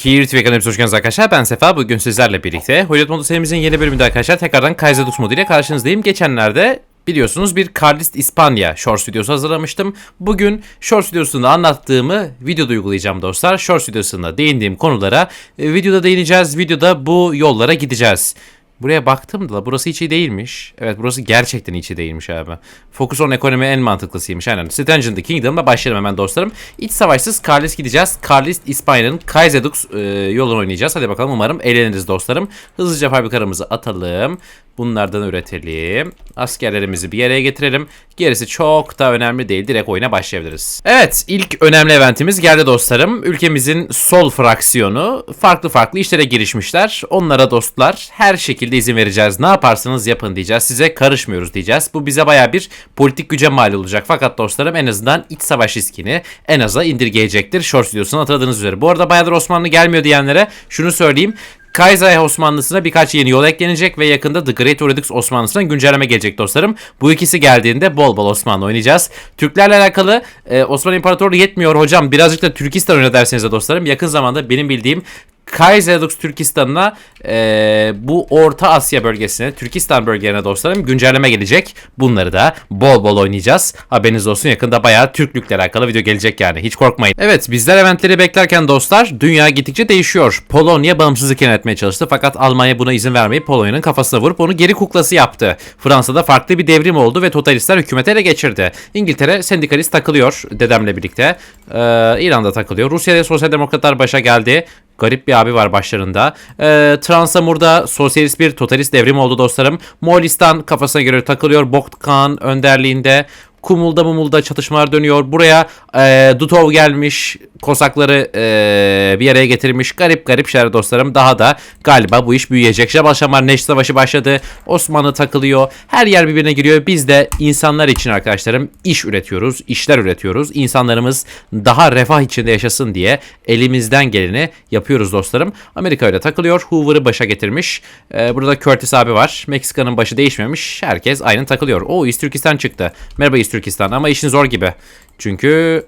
Kirit ve kanalımıza hoş geldiniz arkadaşlar. Ben Sefa. Bugün sizlerle birlikte Hollywood Modu serimizin yeni bölümünde arkadaşlar tekrardan Kaiser modu ile karşınızdayım. Geçenlerde biliyorsunuz bir Carlist İspanya Shorts videosu hazırlamıştım. Bugün Shorts videosunda anlattığımı videoda uygulayacağım dostlar. Shorts videosunda değindiğim konulara e, videoda değineceğiz. Videoda bu yollara gideceğiz. Buraya baktım da burası hiç iyi değilmiş. Evet burası gerçekten hiç iyi değilmiş abi. Focus on ekonomi en mantıklısıymış aynen. Strategy the Kingdom'la başlayalım hemen dostlarım. İç savaşsız Carlist gideceğiz. Carlist İspanya'nın Kaizedux e, yolunu oynayacağız. Hadi bakalım umarım eğleniriz dostlarım. Hızlıca fabrikalarımızı atalım. Bunlardan üretelim. Askerlerimizi bir yere getirelim. Gerisi çok da önemli değil. Direkt oyuna başlayabiliriz. Evet ilk önemli eventimiz geldi dostlarım. Ülkemizin sol fraksiyonu farklı farklı işlere girişmişler. Onlara dostlar her şekilde izin vereceğiz. Ne yaparsanız yapın diyeceğiz. Size karışmıyoruz diyeceğiz. Bu bize baya bir politik güce mal olacak. Fakat dostlarım en azından iç savaş riskini en aza indirgeyecektir. Short videosunu hatırladığınız üzere. Bu arada bayağıdır Osmanlı gelmiyor diyenlere şunu söyleyeyim. Kayseri Osmanlısı'na birkaç yeni yol eklenecek ve yakında The Great Redux Osmanlısı'na güncelleme gelecek dostlarım. Bu ikisi geldiğinde bol bol Osmanlı oynayacağız. Türklerle alakalı e, Osmanlı İmparatorluğu yetmiyor hocam. Birazcık da Türkistan oyna derseniz de dostlarım. Yakın zamanda benim bildiğim Kayserdux Türkistan'ına e, bu Orta Asya bölgesine, Türkistan bölgelerine dostlarım güncelleme gelecek. Bunları da bol bol oynayacağız. Haberiniz olsun yakında bayağı Türklükle alakalı video gelecek yani. Hiç korkmayın. Evet bizler eventleri beklerken dostlar dünya gittikçe değişiyor. Polonya bağımsızlık ilan etmeye çalıştı fakat Almanya buna izin vermeyip Polonya'nın kafasına vurup onu geri kuklası yaptı. Fransa'da farklı bir devrim oldu ve totalistler hükümeti ele geçirdi. İngiltere sendikalist takılıyor dedemle birlikte. Ee, İran'da takılıyor. Rusya'da sosyal demokratlar başa geldi. Garip bir abi var başlarında. Ee, Transamur'da sosyalist bir totalist devrim oldu dostlarım. Moğolistan kafasına göre takılıyor. Bokkan önderliğinde. Kumulda mumulda çatışmalar dönüyor. Buraya e, Dutov gelmiş. Kosakları e, bir araya getirmiş. Garip garip şeyler dostlarım. Daha da galiba bu iş büyüyecek. Jabal Şamar Neşt Savaşı başladı. Osmanlı takılıyor. Her yer birbirine giriyor. Biz de insanlar için arkadaşlarım iş üretiyoruz. işler üretiyoruz. İnsanlarımız daha refah içinde yaşasın diye elimizden geleni yapıyoruz dostlarım. Amerika öyle takılıyor. Hoover'ı başa getirmiş. E, burada Curtis abi var. Meksika'nın başı değişmemiş. Herkes aynı takılıyor. O İst Türkistan çıktı. Merhaba İst Türkistan ama işin zor gibi. Çünkü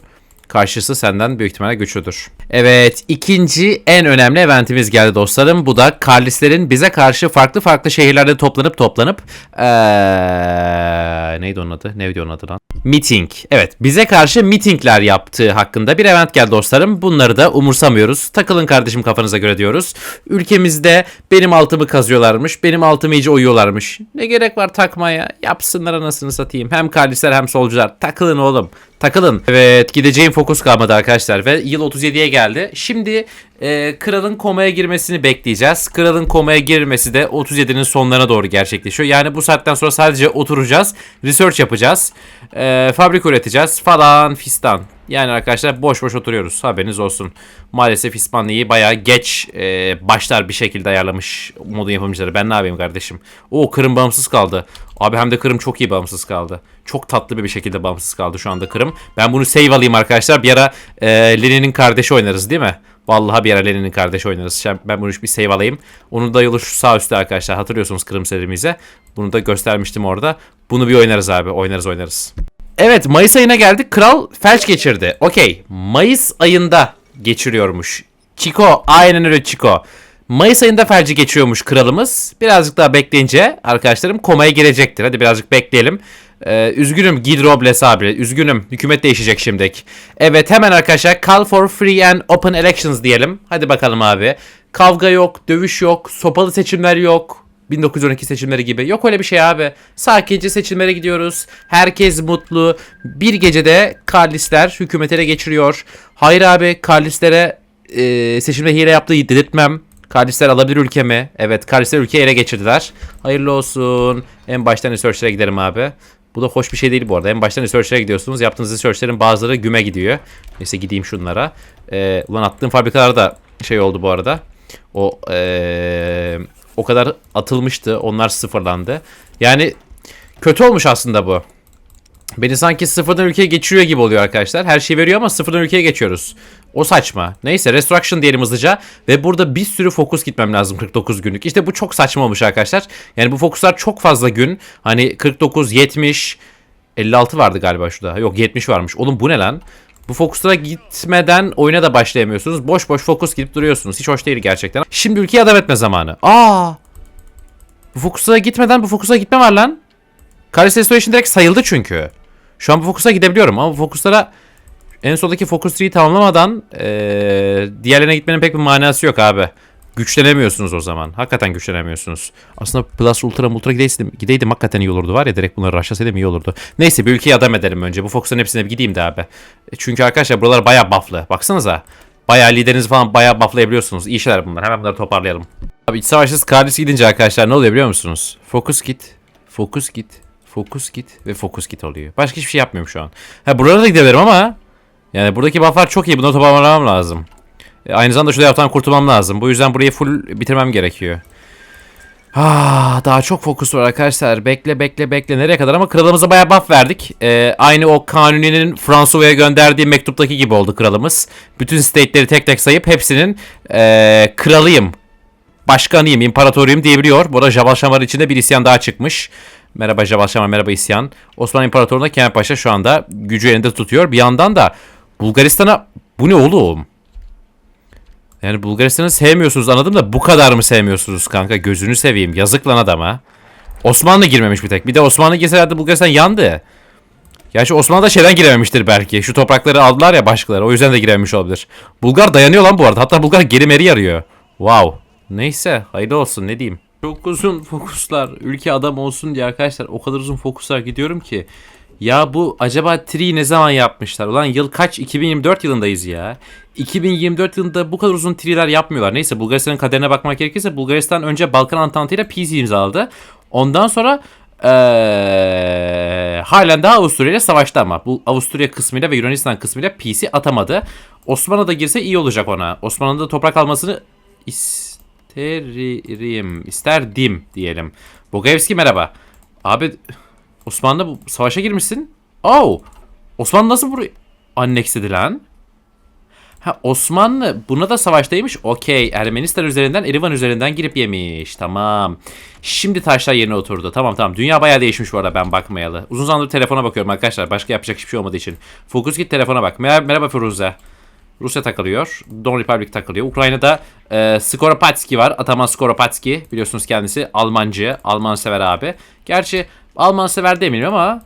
karşısı senden büyük ihtimalle güçlüdür. Evet ikinci en önemli eventimiz geldi dostlarım. Bu da Karlislerin bize karşı farklı farklı şehirlerde toplanıp toplanıp ee, neydi onun adı? Neydi onun adı lan? Meeting. Evet bize karşı meetingler yaptığı hakkında bir event geldi dostlarım. Bunları da umursamıyoruz. Takılın kardeşim kafanıza göre diyoruz. Ülkemizde benim altımı kazıyorlarmış. Benim altımı iyice oyuyorlarmış. Ne gerek var takmaya? Yapsınlar anasını satayım. Hem Karlisler hem solcular. Takılın oğlum. Takılın. Evet gideceğim fokus kalmadı arkadaşlar ve yıl 37'ye geldi. Şimdi e, kralın komaya girmesini bekleyeceğiz. Kralın komaya girmesi de 37'nin sonlarına doğru gerçekleşiyor. Yani bu saatten sonra sadece oturacağız, research yapacağız, e, fabrik üreteceğiz falan fistan. Yani arkadaşlar boş boş oturuyoruz haberiniz olsun. Maalesef İspanya'yı bayağı geç e, başlar bir şekilde ayarlamış modun yapımcıları. Ben ne yapayım kardeşim? O Kırım bağımsız kaldı. Abi hem de Kırım çok iyi bağımsız kaldı. Çok tatlı bir şekilde bağımsız kaldı şu anda Kırım. Ben bunu save alayım arkadaşlar. Bir ara e, Lenin'in kardeşi oynarız değil mi? Vallahi bir ara Lenin'in kardeşi oynarız. Ben bunu bir save alayım. Onun da yolu şu sağ üstte arkadaşlar. Hatırlıyorsunuz Kırım serimize. Bunu da göstermiştim orada. Bunu bir oynarız abi. Oynarız oynarız. Evet Mayıs ayına geldik. Kral felç geçirdi. Okey. Mayıs ayında geçiriyormuş. Chico. Aynen öyle Chico. Mayıs ayında felci geçiyormuş kralımız. Birazcık daha bekleyince arkadaşlarım komaya girecektir. Hadi birazcık bekleyelim. Ee, üzgünüm Gil Robles abi. Üzgünüm. Hükümet değişecek şimdiki. Evet hemen arkadaşlar call for free and open elections diyelim. Hadi bakalım abi. Kavga yok, dövüş yok, sopalı seçimler yok. 1912 seçimleri gibi. Yok öyle bir şey abi. Sakince seçimlere gidiyoruz. Herkes mutlu. Bir gecede Karlisler hükümetine geçiriyor. Hayır abi Karlislere e, seçimde hile yaptığı dedirtmem. Karlisler alabilir ülkemi. Evet Karlisler ülkeyi ele geçirdiler. Hayırlı olsun. En baştan research'lere giderim abi. Bu da hoş bir şey değil bu arada. En baştan research'lere gidiyorsunuz. Yaptığınız research'lerin bazıları güme gidiyor. Neyse gideyim şunlara. Ee, ulan attığım fabrikalar da şey oldu bu arada. O ee, o kadar atılmıştı. Onlar sıfırlandı. Yani kötü olmuş aslında bu. Beni sanki sıfırdan ülkeye geçiriyor gibi oluyor arkadaşlar. Her şey veriyor ama sıfırdan ülkeye geçiyoruz. O saçma. Neyse Restruction diyelim hızlıca. Ve burada bir sürü fokus gitmem lazım 49 günlük. İşte bu çok saçma olmuş arkadaşlar. Yani bu fokuslar çok fazla gün. Hani 49, 70, 56 vardı galiba şurada. Yok 70 varmış. Oğlum bu ne lan? Bu fokuslara gitmeden oyuna da başlayamıyorsunuz. Boş boş fokus gidip duruyorsunuz. Hiç hoş değil gerçekten. Şimdi ülkeye adam etme zamanı. Aa! Bu fokuslara gitmeden bu fokusa gitme var lan. Karis Restoration direkt sayıldı çünkü. Şu an bu fokusa gidebiliyorum ama bu fokuslara en soldaki focus tree'yi tamamlamadan eee diğerlerine gitmenin pek bir manası yok abi. Güçlenemiyorsunuz o zaman. Hakikaten güçlenemiyorsunuz. Aslında Plus Ultra Ultra gideydim, gideydim hakikaten iyi olurdu var ya direkt bunları rushlasaydım iyi olurdu. Neyse bir ülkeyi adam edelim önce. Bu Fox'ların hepsine bir gideyim de abi. E, Çünkü arkadaşlar buralar bayağı bufflı. Baksanıza. Bayağı liderinizi falan bayağı bufflayabiliyorsunuz. İyi şeyler bunlar. Hemen bunları toparlayalım. Abi iç savaşsız Kardis gidince arkadaşlar ne oluyor biliyor musunuz? Focus git. Focus git. Focus git ve focus git oluyor. Başka hiçbir şey yapmıyorum şu an. Ha buralara da gidebilirim ama yani buradaki bufflar çok iyi. Bunları toparlamam lazım. E, aynı zamanda şu taraftan kurtulmam lazım. Bu yüzden burayı full bitirmem gerekiyor. Ah, daha çok fokus var arkadaşlar. Bekle bekle bekle. Nereye kadar ama kralımıza bayağı buff verdik. Ee, aynı o Kanuni'nin Fransova'ya gönderdiği mektuptaki gibi oldu kralımız. Bütün state'leri tek tek sayıp hepsinin ee, kralıyım. Başkanıyım, imparatoruyum diyebiliyor. Bu arada Jabal Şamar içinde bir isyan daha çıkmış. Merhaba Jabal Şamar, merhaba isyan. Osmanlı İmparatorluğu'nda Kemal Paşa şu anda gücü elinde tutuyor. Bir yandan da Bulgaristan'a bu ne oğlum? Yani Bulgaristan'ı sevmiyorsunuz anladım da bu kadar mı sevmiyorsunuz kanka? Gözünü seveyim. Yazık lan adama. Osmanlı girmemiş bir tek. Bir de Osmanlı girselerdi Bulgaristan yandı. Gerçi Osmanlı da şeyden girememiştir belki. Şu toprakları aldılar ya başkaları. O yüzden de girememiş olabilir. Bulgar dayanıyor lan bu arada. Hatta Bulgar geri meri yarıyor. Wow. Neyse hayırlı olsun ne diyeyim. Çok uzun fokuslar. Ülke adam olsun diye arkadaşlar o kadar uzun fokuslar gidiyorum ki. Ya bu acaba tri ne zaman yapmışlar? Ulan yıl kaç? 2024 yılındayız ya. 2024 yılında bu kadar uzun triler yapmıyorlar. Neyse Bulgaristan'ın kaderine bakmak gerekirse Bulgaristan önce Balkan Antantı ile peace imzaladı. Ondan sonra ee, halen daha Avusturya ile savaştı ama. Bu Avusturya kısmıyla ve Yunanistan kısmıyla peace'i atamadı. Osmanlı da girse iyi olacak ona. Osmanlı'nın da toprak almasını isterim. isterdim diyelim. Bogayevski merhaba. Abi Osmanlı bu savaşa girmişsin. Oh! Osmanlı nasıl burayı annexledi lan? Ha Osmanlı buna da savaştaymış. Okey. Ermenistan üzerinden, Erivan üzerinden girip yemiş. Tamam. Şimdi taşlar yerine oturdu. Tamam tamam. Dünya bayağı değişmiş bu arada ben bakmayalı. Uzun zamandır telefona bakıyorum arkadaşlar. Başka yapacak hiçbir şey olmadığı için. Fokus git telefona bak. Mer merhaba Firuze. Rusya takılıyor. Don Republic takılıyor. Ukrayna'da e, Skoropatski var. Ataman Skoropatski. Biliyorsunuz kendisi Almancı. Alman sever abi. Gerçi Alman sever demeyeyim ama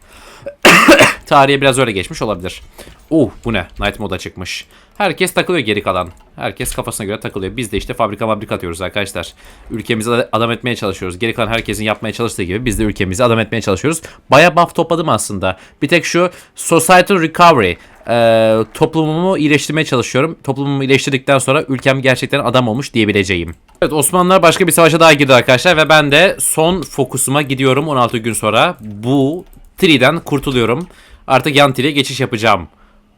tarihe biraz öyle geçmiş olabilir. Uh bu ne? Night moda çıkmış. Herkes takılıyor geri kalan. Herkes kafasına göre takılıyor. Biz de işte fabrika fabrika atıyoruz arkadaşlar. Ülkemizi ad- adam etmeye çalışıyoruz. Geri kalan herkesin yapmaya çalıştığı gibi biz de ülkemizi adam etmeye çalışıyoruz. Baya buff topladım aslında. Bir tek şu Societal Recovery. e, toplumumu iyileştirmeye çalışıyorum. Toplumumu iyileştirdikten sonra ülkem gerçekten adam olmuş diyebileceğim. Evet Osmanlılar başka bir savaşa daha girdi arkadaşlar ve ben de son fokusuma gidiyorum 16 gün sonra. Bu Tri'den kurtuluyorum. Artık yan Tri'ye geçiş yapacağım.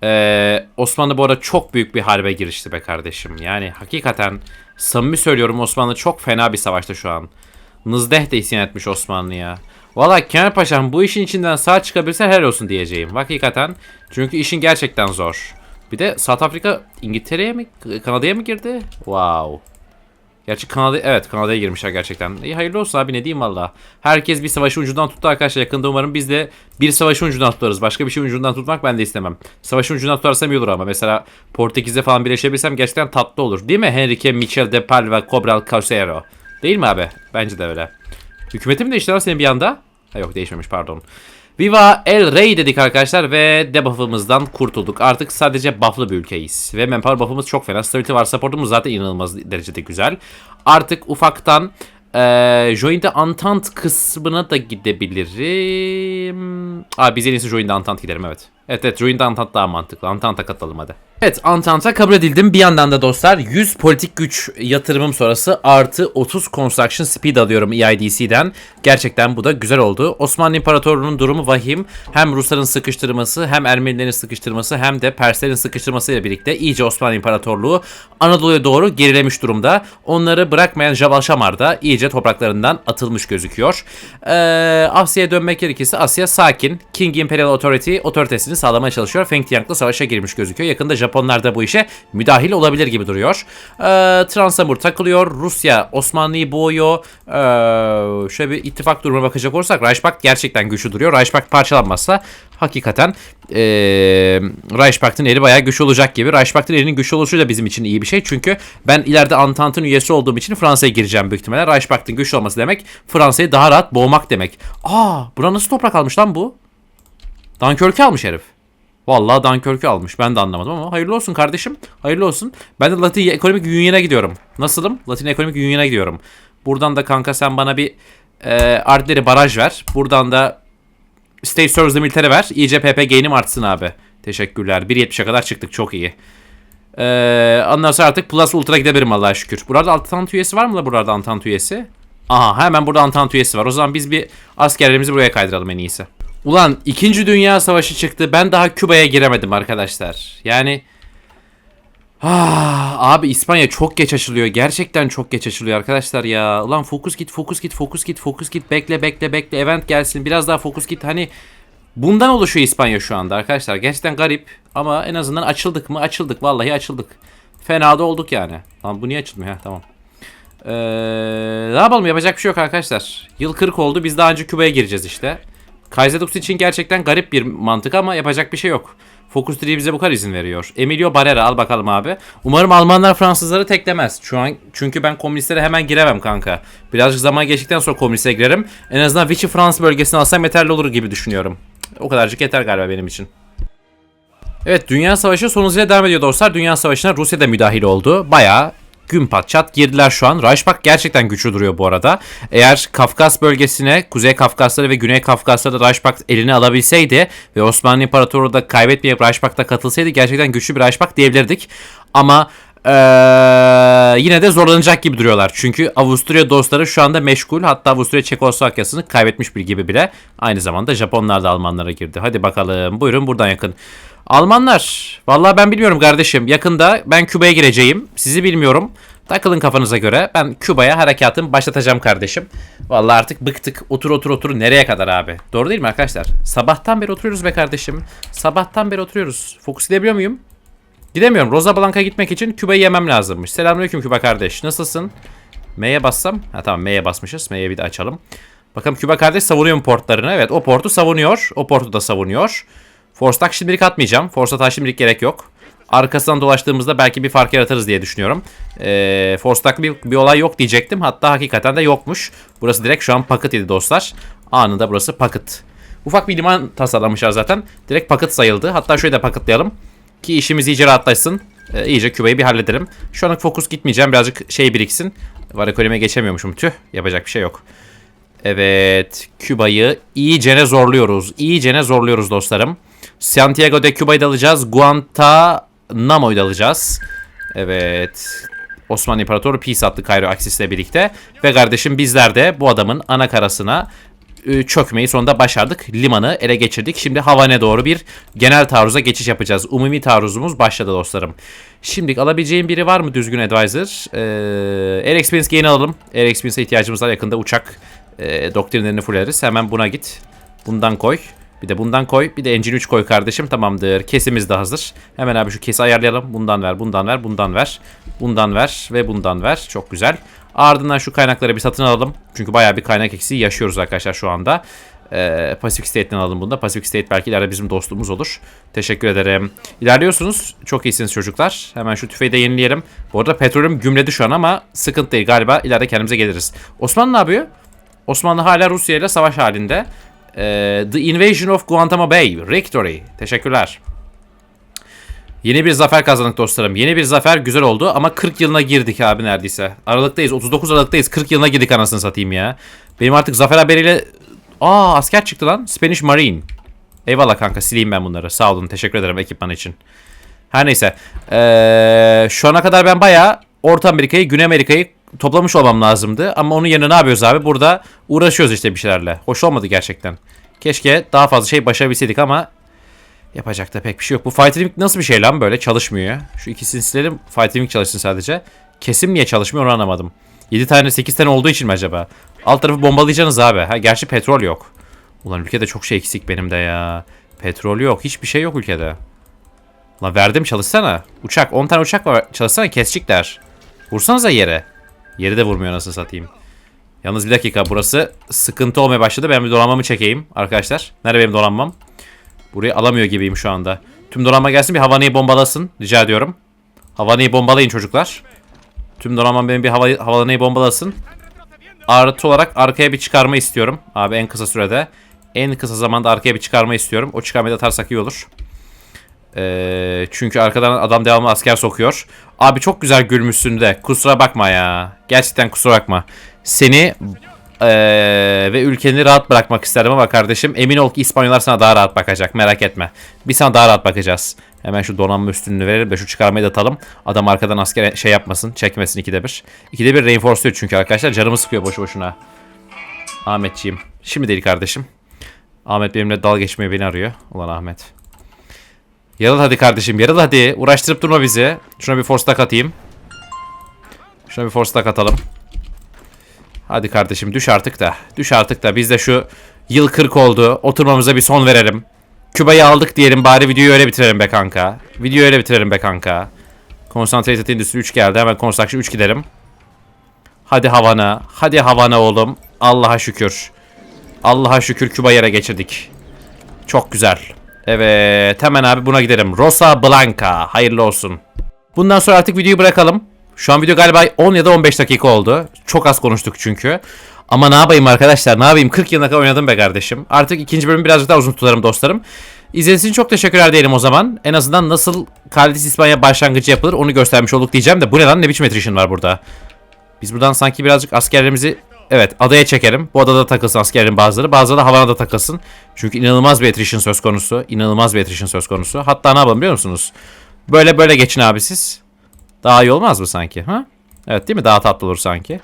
Ee, Osmanlı bu arada çok büyük bir harbe girişti be kardeşim. Yani hakikaten samimi söylüyorum Osmanlı çok fena bir savaşta şu an. Nızdeh de isyan etmiş Osmanlı'ya. Valla Kemal Paşam bu işin içinden sağ çıkabilse helal olsun diyeceğim. Hakikaten. Çünkü işin gerçekten zor. Bir de South Afrika İngiltere'ye mi Kanada'ya mı girdi? Wow. Gerçi Kanada evet Kanada'ya girmişler gerçekten. İyi hayırlı olsun abi ne diyeyim valla. Herkes bir savaşı ucundan tuttu arkadaşlar. Yakında umarım biz de bir savaşı ucundan tutarız. Başka bir şey ucundan tutmak ben de istemem. Savaşı ucundan tutarsam iyi olur ama. Mesela Portekiz'de falan birleşebilsem gerçekten tatlı olur. Değil mi? Henrique Michel de Pal ve Cobral Causeiro. Değil mi abi? Bence de öyle. Hükümeti mi değişti senin bir anda? Ha yok değişmemiş pardon. Viva El Rey dedik arkadaşlar ve debuff'ımızdan kurtulduk. Artık sadece buff'lı bir ülkeyiz. Ve manpower buff'ımız çok fena. Stability var supportumuz zaten inanılmaz derecede güzel. Artık ufaktan eee Join the Entente kısmına da gidebilirim. Aa biz en iyisi Join the Entente gidelim evet. Evet evet Join the Entente daha mantıklı. Entente'a katalım hadi. Evet Entente'a kabul edildim. Bir yandan da dostlar 100 politik güç yatırımım sonrası artı 30 construction speed alıyorum EIDC'den. Gerçekten bu da güzel oldu. Osmanlı İmparatorluğu'nun durumu vahim. Hem Rusların sıkıştırması hem Ermenilerin sıkıştırması hem de Perslerin sıkıştırmasıyla birlikte iyice Osmanlı İmparatorluğu Anadolu'ya doğru gerilemiş durumda. Onları bırakmayan Jabal Şamar da iyice topraklarından atılmış gözüküyor. Ee, Asya'ya dönmek gerekirse Asya sakin. King Imperial Authority otoritesini sağlamaya çalışıyor. Feng Tiang'la savaşa girmiş gözüküyor. Yakında Japonlar da bu işe müdahil olabilir gibi duruyor. Ee, Transamur takılıyor. Rusya Osmanlı'yı boğuyor. Ee, şöyle bir ittifak durumuna bakacak olursak Reichsbach gerçekten güçlü duruyor. Reichsbach parçalanmazsa hakikaten ee, Reichsbach'ın eli bayağı güçlü olacak gibi. Reichsbach'ın elinin güçlü oluşu da bizim için iyi bir şey. Çünkü ben ileride Ententte'ın üyesi olduğum için Fransa'ya gireceğim büyük ihtimalle. Reichsbach'ın güçlü olması demek Fransa'yı daha rahat boğmak demek. Aa, buna nasıl toprak almış lan bu? Dunkirk'ü almış herif. Vallahi Dunkirk'ü almış. Ben de anlamadım ama hayırlı olsun kardeşim. Hayırlı olsun. Ben de Latin Ekonomik Union'a gidiyorum. Nasılım? Latin Ekonomik Union'a gidiyorum. Buradan da kanka sen bana bir e, Artleri baraj ver. Buradan da State Service'de militeri ver. İyice PP gain'im artsın abi. Teşekkürler. 1.70'e kadar çıktık. Çok iyi. Ee, ondan sonra artık Plus Ultra gidebilirim Allah'a şükür. Burada Antant üyesi var mı la burada Antant üyesi? Aha hemen burada Antant üyesi var. O zaman biz bir askerlerimizi buraya kaydıralım en iyisi. Ulan 2. Dünya Savaşı çıktı. Ben daha Küba'ya giremedim arkadaşlar. Yani Ah, abi İspanya çok geç açılıyor. Gerçekten çok geç açılıyor arkadaşlar ya. Ulan fokus git, fokus git, fokus git, fokus git. Bekle, bekle, bekle. Event gelsin. Biraz daha fokus git. Hani bundan oluşuyor İspanya şu anda arkadaşlar. Gerçekten garip ama en azından açıldık mı? Açıldık. Vallahi açıldık. Fena da olduk yani. Tamam bu niye açılmıyor? Ha, tamam. Ee, ne yapalım yapacak bir şey yok arkadaşlar. Yıl 40 oldu. Biz daha önce Küba'ya gireceğiz işte. Kaiserux için gerçekten garip bir mantık ama yapacak bir şey yok. Focus 3 bize bu kadar izin veriyor. Emilio Barrera al bakalım abi. Umarım Almanlar Fransızları teklemez. Şu an çünkü ben komünistlere hemen giremem kanka. Birazcık zaman geçtikten sonra komüniste girerim. En azından Vichy Fransız bölgesini alsam yeterli olur gibi düşünüyorum. O kadarcık yeter galiba benim için. Evet Dünya Savaşı son hızıyla devam ediyor dostlar. Dünya Savaşı'na Rusya da müdahil oldu. Bayağı gün patçat girdiler şu an. Reichsbach gerçekten güçlü duruyor bu arada. Eğer Kafkas bölgesine, Kuzey Kafkasları ve Güney Kafkasları da Reichsbach eline alabilseydi ve Osmanlı İmparatoru da kaybetmeyip Reichsbach'ta katılsaydı gerçekten güçlü bir Reichsbach diyebilirdik. Ama ee, yine de zorlanacak gibi duruyorlar. Çünkü Avusturya dostları şu anda meşgul. Hatta Avusturya Çekoslovakya'sını kaybetmiş bir gibi bile. Aynı zamanda Japonlar da Almanlara girdi. Hadi bakalım. Buyurun buradan yakın. Almanlar. Vallahi ben bilmiyorum kardeşim. Yakında ben Küba'ya gireceğim. Sizi bilmiyorum. Takılın kafanıza göre. Ben Küba'ya harekatımı başlatacağım kardeşim. Vallahi artık bıktık. Otur otur otur. Nereye kadar abi? Doğru değil mi arkadaşlar? Sabahtan beri oturuyoruz be kardeşim. Sabahtan beri oturuyoruz. Fokus edebiliyor muyum? Gidemiyorum. Rosa Blanc'a gitmek için Küba'yı yemem lazımmış. Selamünaleyküm Küba kardeş. Nasılsın? M'ye bassam. Ha tamam M'ye basmışız. M'ye bir de açalım. Bakalım Küba kardeş savunuyor mu portlarını? Evet o portu savunuyor. O portu da savunuyor. Force Attack şimdilik atmayacağım. Force Attack şimdilik gerek yok. Arkasından dolaştığımızda belki bir fark yaratırız diye düşünüyorum. Ee, Force Attack bir, bir olay yok diyecektim. Hatta hakikaten de yokmuş. Burası direkt şu an paket idi dostlar. Anında burası paket. Ufak bir liman tasarlamışlar zaten. Direkt paket sayıldı. Hatta şöyle de paketlayalım. Ki işimiz iyice rahatlaşsın. Ee, iyice Küba'yı bir halledelim. Şu anlık fokus gitmeyeceğim. Birazcık şey biriksin. Var geçemiyormuşum. Tüh. Yapacak bir şey yok. Evet. Küba'yı iyicene zorluyoruz. İyicene zorluyoruz dostlarım. Santiago de Cuba'yı da alacağız. Guantanamo'yu da alacağız. Evet. Osmanlı İmparatoru peace attı Cairo Axis'le birlikte. Ve kardeşim bizler de bu adamın ana karasına e, çökmeyi sonunda başardık. Limanı ele geçirdik. Şimdi Havan'a doğru bir genel taarruza geçiş yapacağız. Umumi taarruzumuz başladı dostlarım. Şimdi alabileceğim biri var mı düzgün advisor? Ee, Air Experience Gain alalım. Air Experience'e ihtiyacımız var. Yakında uçak e, doktrinlerini fulleriz. Hemen buna git. Bundan koy. Bir de bundan koy. Bir de Engine 3 koy kardeşim. Tamamdır. Kesimiz de hazır. Hemen abi şu kesi ayarlayalım. Bundan ver, bundan ver, bundan ver. Bundan ver ve bundan ver. Çok güzel. Ardından şu kaynakları bir satın alalım. Çünkü bayağı bir kaynak eksiği yaşıyoruz arkadaşlar şu anda. Ee, Pacific State'den alalım bunu da. Pacific State belki ileride bizim dostluğumuz olur. Teşekkür ederim. İlerliyorsunuz. Çok iyisiniz çocuklar. Hemen şu tüfeği de yenileyelim. Bu arada petrolüm gümledi şu an ama sıkıntı değil. Galiba ileride kendimize geliriz. Osmanlı ne yapıyor? Osmanlı hala Rusya ile savaş halinde. Ee, The Invasion of Guantanamo Bay. Victory. Teşekkürler. Yeni bir zafer kazandık dostlarım. Yeni bir zafer güzel oldu ama 40 yılına girdik abi neredeyse. Aralıktayız. 39 Aralık'tayız. 40 yılına girdik anasını satayım ya. Benim artık zafer haberiyle... Aa asker çıktı lan. Spanish Marine. Eyvallah kanka sileyim ben bunları. Sağ olun. Teşekkür ederim ekipman için. Her neyse. Ee, şu ana kadar ben bayağı Orta Amerika'yı, Güney Amerika'yı toplamış olmam lazımdı. Ama onun yerine ne yapıyoruz abi? Burada uğraşıyoruz işte bir şeylerle. Hoş olmadı gerçekten. Keşke daha fazla şey başarabilseydik ama yapacak da pek bir şey yok. Bu Fighting nasıl bir şey lan böyle çalışmıyor. Şu ikisini silelim. Fighting çalışsın sadece. Kesim niye çalışmıyor onu anlamadım. 7 tane 8 tane olduğu için mi acaba? Alt tarafı bombalayacaksınız abi. Ha, gerçi petrol yok. Ulan ülkede çok şey eksik benim de ya. Petrol yok. Hiçbir şey yok ülkede. Lan verdim çalışsana. Uçak. 10 tane uçak var. Çalışsana kesecekler. Vursanıza yere. Yeri de vurmuyor nasıl satayım. Yalnız bir dakika burası sıkıntı olmaya başladı. Ben bir donanmamı çekeyim arkadaşlar. Nerede benim donanmam? Burayı alamıyor gibiyim şu anda. Tüm donanma gelsin bir havanayı bombalasın. Rica ediyorum. Havanayı bombalayın çocuklar. Tüm donanmam benim bir hava, havanayı bombalasın. Artı olarak arkaya bir çıkarma istiyorum. Abi en kısa sürede. En kısa zamanda arkaya bir çıkarma istiyorum. O çıkarmayı da atarsak iyi olur. Ee, çünkü arkadan adam devamlı asker sokuyor. Abi çok güzel gülmüşsün de. Kusura bakma ya. Gerçekten kusura bakma. Seni ee, ve ülkeni rahat bırakmak isterdim ama kardeşim emin ol ki İspanyollar sana daha rahat bakacak. Merak etme. Biz sana daha rahat bakacağız. Hemen şu donanma üstünlüğünü verelim de şu çıkarmayı da atalım. Adam arkadan asker şey yapmasın. Çekmesin ikide bir. İkide bir reinforce'luyor çünkü arkadaşlar. Canımı sıkıyor boşu boşuna. Ahmetciğim. Şimdi değil kardeşim. Ahmet benimle dal geçmeye beni arıyor. Ulan Ahmet. Yarıl hadi kardeşim yarıl hadi. Uğraştırıp durma bizi. Şuna bir force tak atayım. Şuna bir force tak atalım. Hadi kardeşim düş artık da. Düş artık da. Biz de şu yıl 40 oldu. Oturmamıza bir son verelim. Küba'yı aldık diyelim bari videoyu öyle bitirelim be kanka. Videoyu öyle bitirelim be kanka. Concentrated Industry 3 geldi. Hemen Construction 3 gidelim. Hadi havana. Hadi havana oğlum. Allah'a şükür. Allah'a şükür Küba yere geçirdik. Çok güzel. Evet hemen abi buna gidelim. Rosa Blanca. Hayırlı olsun. Bundan sonra artık videoyu bırakalım. Şu an video galiba 10 ya da 15 dakika oldu. Çok az konuştuk çünkü. Ama ne yapayım arkadaşlar ne yapayım 40 yılına kadar oynadım be kardeşim. Artık ikinci bölümü birazcık daha uzun tutarım dostlarım. İzlediğiniz için çok teşekkürler diyelim o zaman. En azından nasıl Kalidis İspanya başlangıcı yapılır onu göstermiş olduk diyeceğim de bu ne lan ne biçim attrition var burada. Biz buradan sanki birazcık askerlerimizi evet adaya çekelim. Bu adada takılsın askerlerin bazıları. Bazıları da havana takılsın. Çünkü inanılmaz bir attrition söz konusu. İnanılmaz bir attrition söz konusu. Hatta ne yapalım biliyor musunuz? Böyle böyle geçin abi siz. Daha iyi olmaz mı sanki? Ha? Evet değil mi? Daha tatlı olur sanki.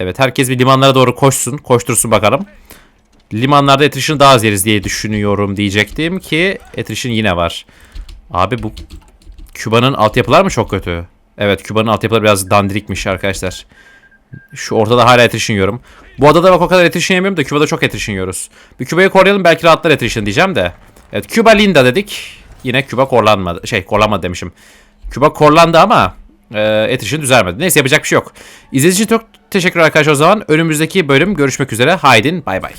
Evet herkes bir limanlara doğru koşsun. Koştursun bakalım. Limanlarda attrition daha az yeriz diye düşünüyorum diyecektim ki attrition yine var. Abi bu Küba'nın altyapılar mı çok kötü? Evet Küba'nın altyapıları biraz dandirikmiş arkadaşlar. Şu ortada hala attrition yiyorum. Bu adada bak o kadar attrition yemiyorum da Küba'da çok attrition yiyoruz. Bir Küba'yı koruyalım belki rahatlar attrition diyeceğim de. Evet Küba Linda dedik. Yine Küba korlanmadı. Şey korlanmadı demişim. Küba korlandı ama e, attrition düzelmedi. Neyse yapacak bir şey yok. İzlediğiniz için çok teşekkür arkadaşlar o zaman. Önümüzdeki bölüm görüşmek üzere. Haydin bay bay.